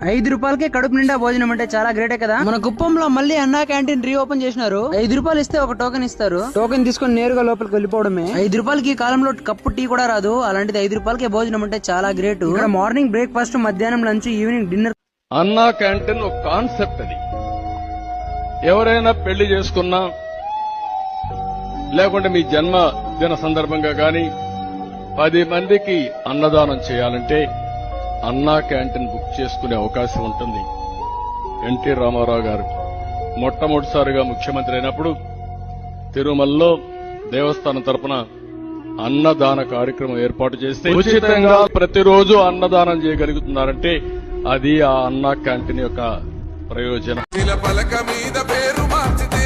ఐదు రూపాయలకే కడుపు నిండా భోజనం అంటే చాలా గ్రేటే కదా? మన కుప్పంలో మళ్ళీ అన్నా క్యాంటీన్ రీఓపెన్ చేసినారు. ఐదు రూపాయలు ఇస్తే ఒక టోకెన్ ఇస్తారు. టోకెన్ తీసుకొని నేరుగా లోపలికి వెళ్ళిపోవడమే. ఐదు రూపాయలకి ఈ కాలంలో కప్పు టీ కూడా రాదు. అలాంటిది ఐదు రూపాయలకే భోజనం అంటే చాలా గ్రేట్. ఇక్కడ మార్నింగ్ బ్రేక్ఫాస్ట్ మధ్యాహ్నం lunch evening dinner. Anna canteen ఒక కాన్సెప్ట్ అది. ఎవరైనా పెళ్ళి చేసుకున్నా లేకుంటే మీ జన్మ దిన సందర్భంగా గాని పది మందికి అన్నదానం చేయాలంటే అన్నా క్యాంటీన్ బుక్ చేసుకునే అవకాశం ఉంటుంది. ఎన్టీ రామారావు గారు మొట్టమొదటిసారిగా ముఖ్యమంత్రి అయినప్పుడు తిరుమలలో దేవస్థానం తరపున అన్నదాన కార్యక్రమం ఏర్పాటు చేస్తే ఉచితంగా ప్రతిరోజు అన్నదానం చేయగలుగుతున్నారంటే అది ఆ అన్నా క్యాంటీన్ యొక్క ప్రయోజనం. పలక మీద పేరు మార్చితే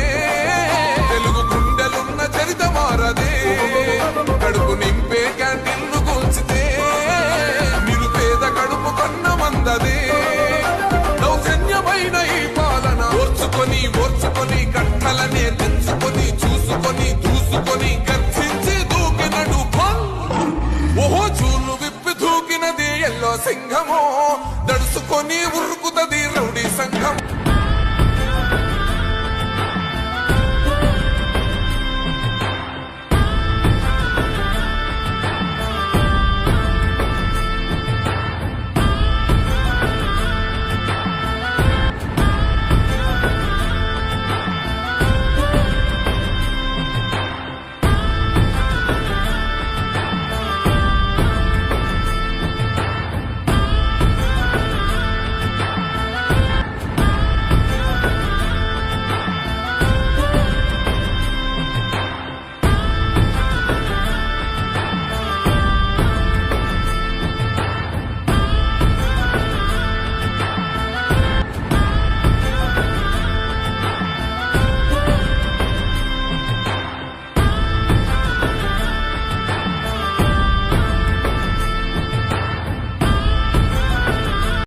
దూకినది ఉరుకుతది